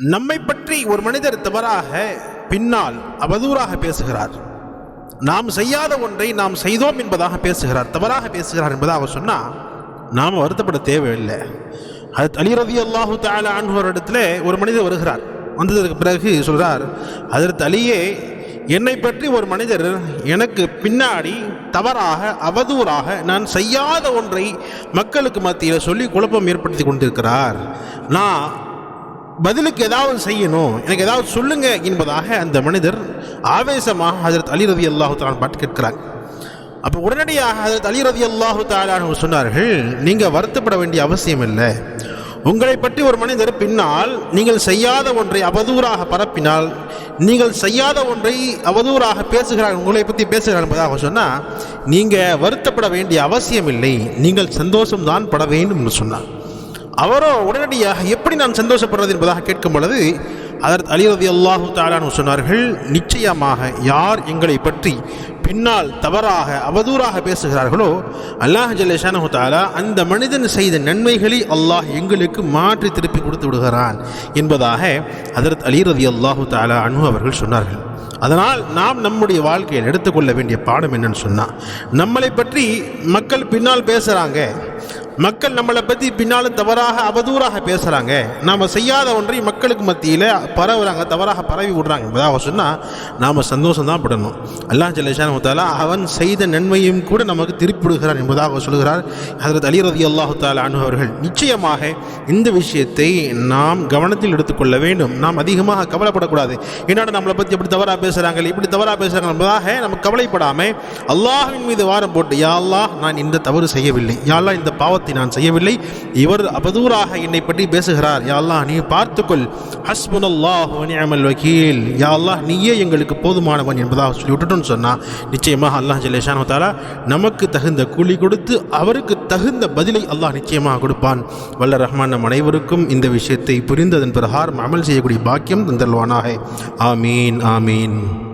நம்மை பற்றி ஒரு மனிதர் தவறாக பின்னால் அவதூறாக பேசுகிறார். நாம் செய்யாத ஒன்றை நாம் செய்தோம் என்பதாக பேசுகிறார். தவறாக பேசுகிறார் என்பதாக சொன்னால் நாம் வருத்தப்பட தேவையில்லை. அது அலி ரதி அல்லாஹு தாலா இடத்துல ஒரு மனிதர் வருகிறார். வந்ததற்கு பிறகு சொல்கிறார் அதற்கு அலியே என்னை பற்றி ஒரு மனிதர் எனக்கு பின்னாடி தவறாக அவதூறாக நான் செய்யாத ஒன்றை மக்களுக்கு மத்தியில் சொல்லி குழப்பம் ஏற்படுத்தி கொண்டிருக்கிறார். நான் பதிலுக்கு ஏதாவது செய்யணும் எனக்கு ஏதாவது சொல்லுங்க என்பதாக அந்த மனிதர் ஆவேசமாக ஹசரத் அலி ரவி அல்லாஹு தாலான் பாட்டு கேட்கிறார். அப்போ உடனடியாக ஹசரத் அலி ரதி அல்லாஹு தாலான் சொன்னார்கள் நீங்கள் வருத்தப்பட வேண்டிய அவசியம் இல்லை. உங்களை பற்றி ஒரு மனிதர் பின்னால் நீங்கள் செய்யாத ஒன்றை அவதூறாக பரப்பினால் நீங்கள் செய்யாத ஒன்றை அவதூறாக பேசுகிறார் உங்களை பற்றி பேசுகிறார் என்பதாக சொன்னால் நீங்கள் வருத்தப்பட வேண்டிய அவசியம் இல்லை நீங்கள் சந்தோஷம்தான் பட வேண்டும் என்று சொன்னார். அவரோ உடனடியாக எப்படி நான் சந்தோஷப்படுறது என்பதாக கேட்கும் பொழுது அதற்கு அலிரதி அல்லாஹு தாலானு சொன்னார்கள் நிச்சயமாக யார் எங்களை பற்றி பின்னால் தவறாக அவதூறாக பேசுகிறார்களோ அல்லாஹ் ஜல்லேஷானு தாலா அந்த மனிதன் செய்த நன்மைகளை அல்லாஹ் எங்களுக்கு மாற்றி திருப்பி கொடுத்து விடுகிறான் என்பதாக அதற்கு அலிரதி அல்லாஹு தாலா அனு அவர்கள் சொன்னார்கள். அதனால் நாம் நம்முடைய வாழ்க்கையில் எடுத்துக்கொள்ள வேண்டிய பாடம் என்னன்னு சொன்னால் நம்மளை பற்றி மக்கள் பின்னால் பேசுகிறாங்க மக்கள் நம்மளை பற்றி பின்னாலும் தவறாக அவதூறாக பேசுகிறாங்க நாம் செய்யாத ஒன்றை மக்களுக்கு மத்தியில் பரவுறாங்க தவறாக பரவி விடுறாங்க. என்பதாக சொன்னால் நாம் சந்தோஷம் தான் படணும். அல்லாஹ் ஜல்லேஷான் முத்தாலா அவன் செய்த நன்மையும் கூட நமக்கு திருப்பிவிடுகிறான் என்பதாக சொல்கிறார் அதற்கு அலி ரதி அல்லாஹு தாலா அவர்கள் நிச்சயமாக இந்த விஷயத்தை நாம் கவனத்தில் எடுத்துக்கொள்ள வேண்டும். நாம் அதிகமாக கவலைப்படக்கூடாது. என்னடா நம்மளை பற்றி எப்படி தவறாக பேசுகிறாங்க இப்படி தவறாக பேசுகிறாங்க என்பதாக நம்ம கவலைப்படாமல் அல்லாஹின் மீது வாரம் போட்டு யா அல்லாஹ் நான் இந்த தவறு செய்யவில்லை. யா இந்த பாவத்தை நான் செய்யவில்லை. இவர் அவதூறாக என்னை பற்றி பேசுகிறார். யாழ்லா நீ பார்த்துக்கொள். ஹஸ்புன் அல்லாஹ் நியமல் வக்கீல். யா நீயே எங்களுக்கு போதுமானவன் என்பதாக சொல்லி விட்டுட்டோன்னு சொன்னால் நிச்சயமாக அல்லாஹ் ஜல்லேஷான் தாலா நமக்கு தகுந்த கூலி கொடுத்து அவருக்கு தகுந்த பதிலை அல்லாஹ் நிச்சயமாக கொடுப்பான். வல்ல ரஹ்மான் நம் அனைவருக்கும் இந்த விஷயத்தை புரிந்ததன் பிரகாரம் அமல் செய்யக்கூடிய பாக்கியம் தந்தல்வானாக. ஆமீன் ஆமீன்.